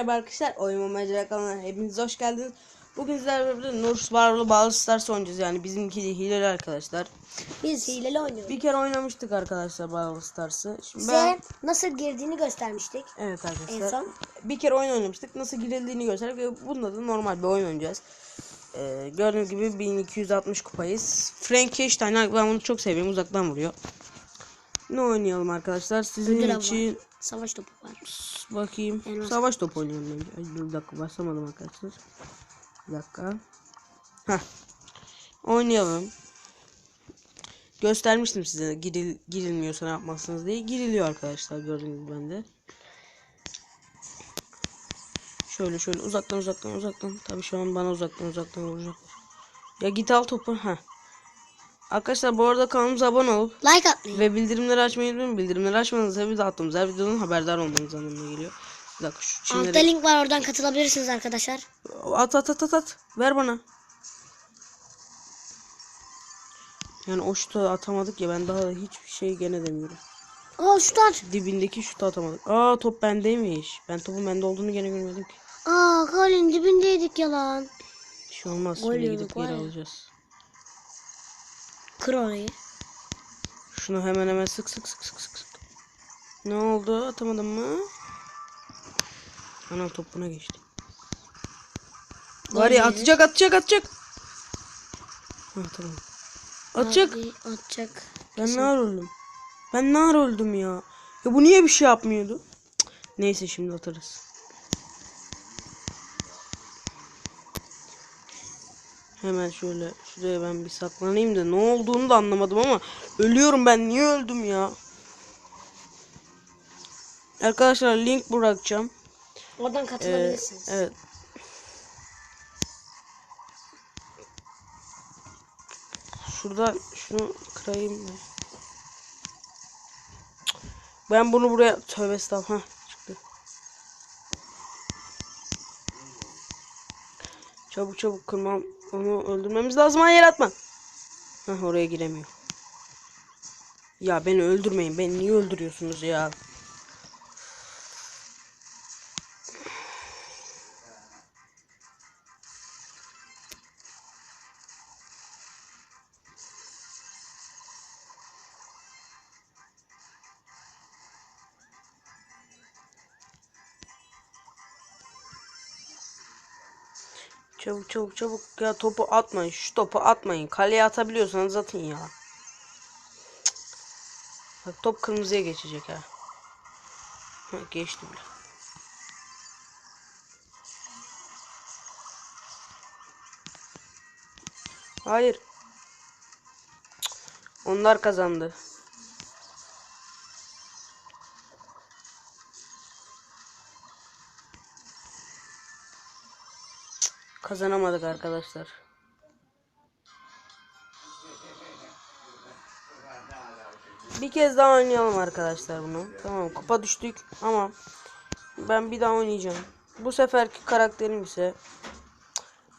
Merhaba arkadaşlar, Oyun Macera kanalına hepiniz hoş geldiniz. Bugün sizlerle birlikte Nur Barbarlı Bağlı Stars oynayacağız yani bizimki de hileli arkadaşlar. Biz hileli oynuyoruz. Bir kere oynamıştık arkadaşlar Bağlı Stars'ı. Şimdi Size ben nasıl girdiğini göstermiştik. evet En arkadaşlar. son. Bir kere oyun oynamıştık. Nasıl girildiğini gösterdik ve bunda da normal bir oyun oynayacağız. Ee, gördüğünüz gibi 1260 kupayız. Frankenstein ben bunu çok seviyorum uzaktan vuruyor. Ne oynayalım arkadaşlar? Sizin Ödül için. Savaş topu var. Bakayım. Elmas. Savaş topu oynayalım bence. Ay, dur bir dakika basamadım arkadaşlar. Bir dakika. Heh. Oynayalım. Göstermiştim size giril, girilmiyorsa ne yapmalısınız diye. Giriliyor arkadaşlar gördüğünüz gibi bende. Şöyle şöyle uzaktan uzaktan uzaktan. Tabii şu an bana uzaktan uzaktan vuracaklar. Ya git al topu. Heh. Arkadaşlar bu arada kanalımıza abone olup Like atmayı. ve bildirimleri açmayı unutmayın. Bildirimleri açmanız tabii de attığımız her videonun haberdar olmanız anlamına geliyor. Bir dakika şu Altta çimleri... link var oradan katılabilirsiniz arkadaşlar. At at at at at. Ver bana. Yani o şutu atamadık ya ben daha da hiçbir şey gene demiyorum. Aa şutlar. Dibindeki şutu atamadık. Aa top bendeymiş. Ben topun bende olduğunu gene görmedim ki. Aa golün dibindeydik yalan. Bir şey olmaz. Gol Şimdi gidip geri alacağız. Kır orayı. Şunu hemen hemen sık sık sık sık sık. Ne oldu? Atamadım mı? Ana top buna geçti. Var ya atacak atacak atacak. Ha tamam. Atacak. Hadi, atacak. Ben nar öldüm. Ben nar öldüm ya. Ya bu niye bir şey yapmıyordu? Cık, Neyse şimdi atarız. Hemen şöyle şuraya ben bir saklanayım da ne olduğunu da anlamadım ama ölüyorum ben niye öldüm ya? Arkadaşlar link bırakacağım. Oradan Ee, katılabilirsiniz. evet. Şurada şunu kırayım mı? Ben bunu buraya tövbe estağfurullah. Çıktı. Çabuk çabuk kırmam. Onu öldürmemiz lazım. Hayır atma. Hah, oraya giremiyor. Ya beni öldürmeyin. Beni niye öldürüyorsunuz ya? Çabuk çabuk çabuk ya topu atmayın. Şu topu atmayın. Kaleye atabiliyorsanız atın ya. Cık. Bak top kırmızıya geçecek ha. ha geçti bile. Hayır. Cık. Onlar kazandı. Kazanamadık arkadaşlar. Bir kez daha oynayalım arkadaşlar bunu. Tamam kupa düştük ama ben bir daha oynayacağım. Bu seferki karakterim ise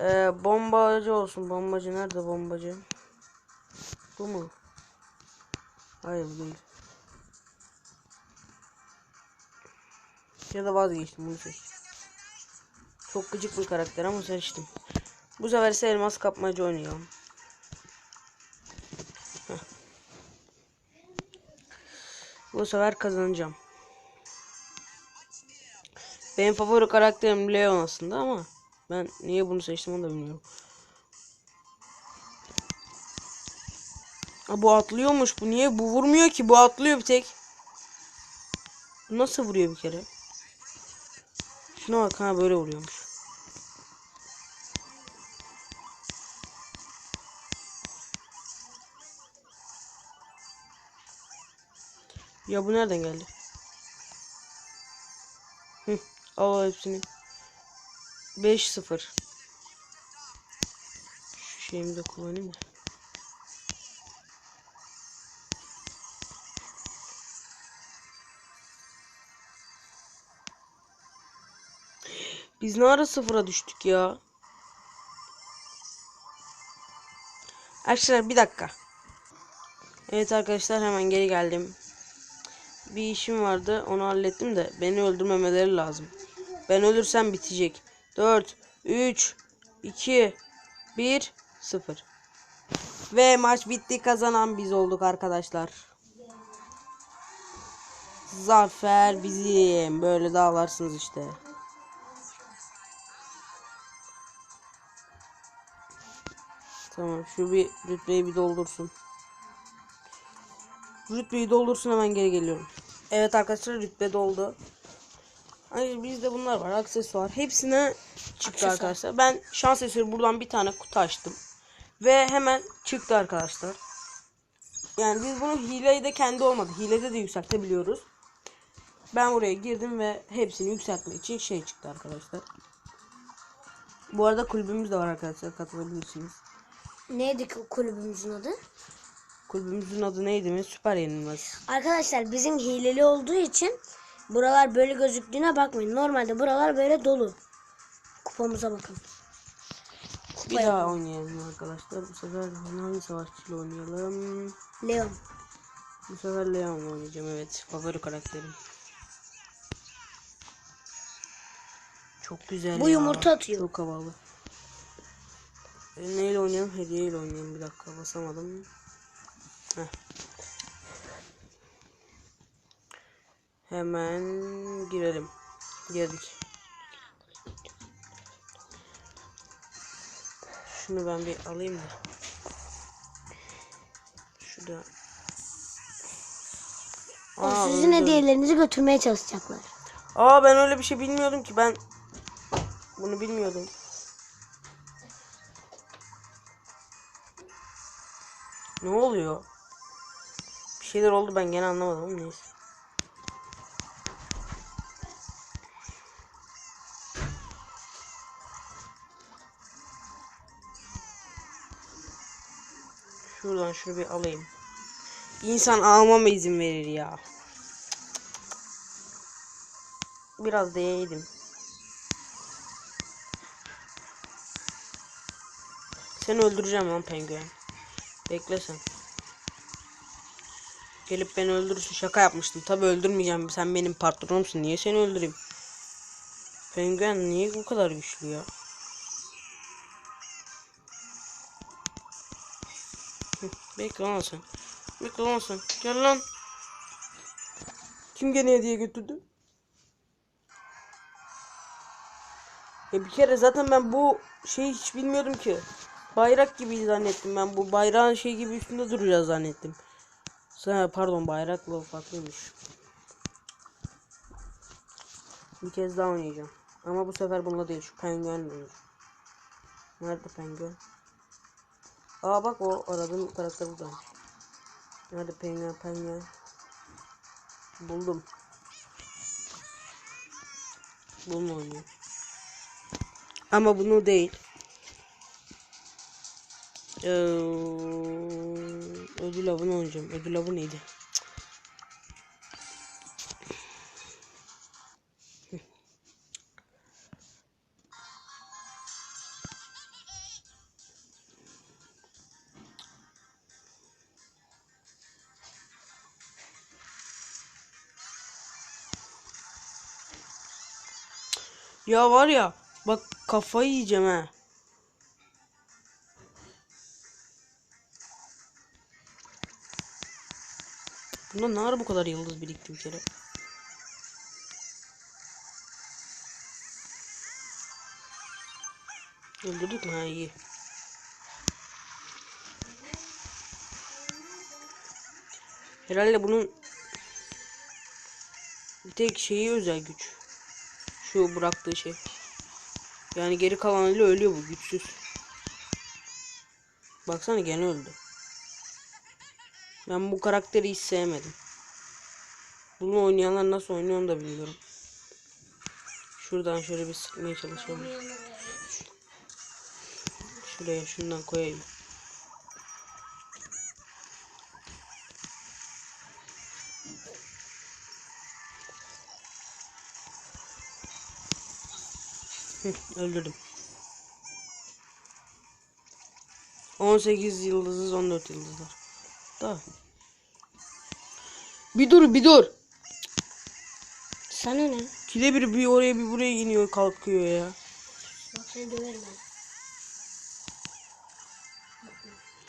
eee, bombacı olsun. Bombacı nerede bombacı? Bu mu? Hayır bu değil. Ya da vazgeçtim bunu seçtim. Çok gıcık bir karakter ama seçtim. Bu sefer ise elmas kapmaca oynuyorum. Heh. Bu sefer kazanacağım. Benim favori karakterim Leon aslında ama ben niye bunu seçtim onu da bilmiyorum. Ha, bu atlıyormuş. Bu niye? Bu vurmuyor ki. Bu atlıyor bir tek. Nasıl vuruyor bir kere? Şuna bak ha böyle vuruyormuş. Ya bu nereden geldi? Hı, al hepsini. 5-0. Şu şeyimi de kullanayım da. Biz ne ara sıfıra düştük ya? Arkadaşlar bir dakika. Evet arkadaşlar hemen geri geldim. Bir işim vardı onu hallettim de beni öldürmemeleri lazım. Ben ölürsem bitecek. 4, 3, 2, 1, 0. Ve maç bitti. Kazanan biz olduk arkadaşlar. Zafer bizim. Böyle dağlarsınız işte. Tamam şu bir rütbeyi bir doldursun. Rütbeyi doldursun hemen geri geliyorum. Evet arkadaşlar rütbe doldu. Hani bizde bunlar var aksesuar. Hepsine çıktı Aksesuar. arkadaşlar. Ben şans eseri buradan bir tane kutu açtım. Ve hemen çıktı arkadaşlar. Yani biz bunu hileyi de kendi olmadı. Hilede de yükseltebiliyoruz. Ben buraya girdim ve hepsini yükseltmek için şey çıktı arkadaşlar. Bu arada kulübümüz de var arkadaşlar katılabilirsiniz. Neydi ki kulübümüzün adı? Kulübümüzün adı neydi mi? Süper yenilmez. Arkadaşlar bizim hileli olduğu için buralar böyle gözüktüğüne bakmayın. Normalde buralar böyle dolu. Kupamıza bakın. Bir Kupaya daha bakın. oynayalım arkadaşlar. Bu sefer hangi savaşçıyla oynayalım? Leon. Bu sefer Leon'la oynayacağım evet. Favori karakterim. Çok güzel Bu ya. yumurta atıyor. Çok havalı. E, neyle oynayalım? Hediyeyle oynayalım. Bir dakika basamadım. Heh. Hemen girelim. Girdik. Şunu ben bir alayım da. O Aa, sizin öldüm. hediyelerinizi götürmeye çalışacaklar. Aa ben öyle bir şey bilmiyordum ki ben bunu bilmiyordum. Ne oluyor? Bir şeyler oldu ben gene anlamadım ama neyse. Şuradan şunu bir alayım. İnsan almama izin verir ya. Biraz da yedim. Seni öldüreceğim lan penguen. Bekle sen. Gelip beni öldürürsün şaka yapmıştım. Tabi öldürmeyeceğim. Sen benim patronumsun. Niye seni öldüreyim? Penguen niye bu kadar güçlü ya? Bekle lan sen. Bekle lan sen. Gel lan. Kim gene hediye götürdü? Ya bir kere zaten ben bu şeyi hiç bilmiyordum ki. Bayrak gibi zannettim ben. Bu bayrağın şey gibi üstünde duracağız zannettim. Sen pardon bayrakla farklıymış. Bir kez daha oynayacağım. Ama bu sefer bununla değil. Şu penguenle oynayacağım. Nerede penguen? Aa bak o aradığım karakter buradaymış. Nerede penguen penguen? Buldum. Bununla oynuyor. Ama bunu değil. Ee, ödül avını oynayacağım. Ödül avı neydi? Ya var ya bak kafayı yiyeceğim ha. Bunda ne ara bu kadar yıldız birikti bir kere? Öldürdük mü? Ha iyi. Herhalde bunun bir tek şeyi özel güç. Şu bıraktığı şey. Yani geri kalanıyla ölüyor bu güçsüz. Baksana gene öldü. Ben bu karakteri hiç sevmedim. Bunu oynayanlar nasıl oynuyor onu da bilmiyorum. Şuradan şöyle bir sıkmaya çalışalım. Şuraya şundan koyayım. Hı, öldürdüm. 18 yıldızız 14 yıldızlar. Da. Bir dur bir dur. Sana ne? Kim İkide bir bir oraya bir buraya iniyor kalkıyor ya. Bak seni döverim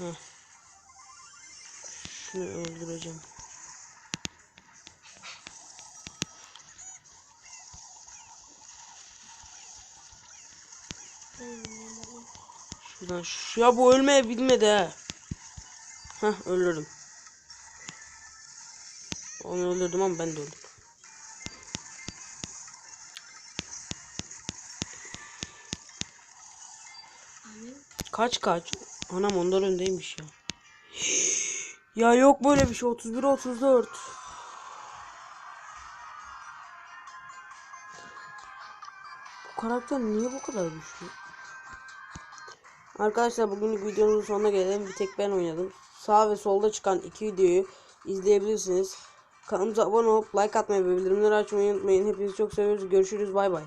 ben. Şunu öldüreceğim. Şuradan şu ya bu ölmeye bilmedi ha. Heh öldürdüm. Onu öldürdüm ama ben de öldüm. Kaç kaç? Anam ondan öndeymiş ya. Ya yok böyle bir şey 31 34. Bu karakter niye bu kadar güçlü? Arkadaşlar bugünlük videomuzun sonuna gelelim. Bir tek ben oynadım. Sağ ve solda çıkan iki videoyu izleyebilirsiniz. Kanalımıza abone olup like atmayı ve bildirimleri açmayı unutmayın. Hepinizi çok seviyoruz. Görüşürüz. Bay bay.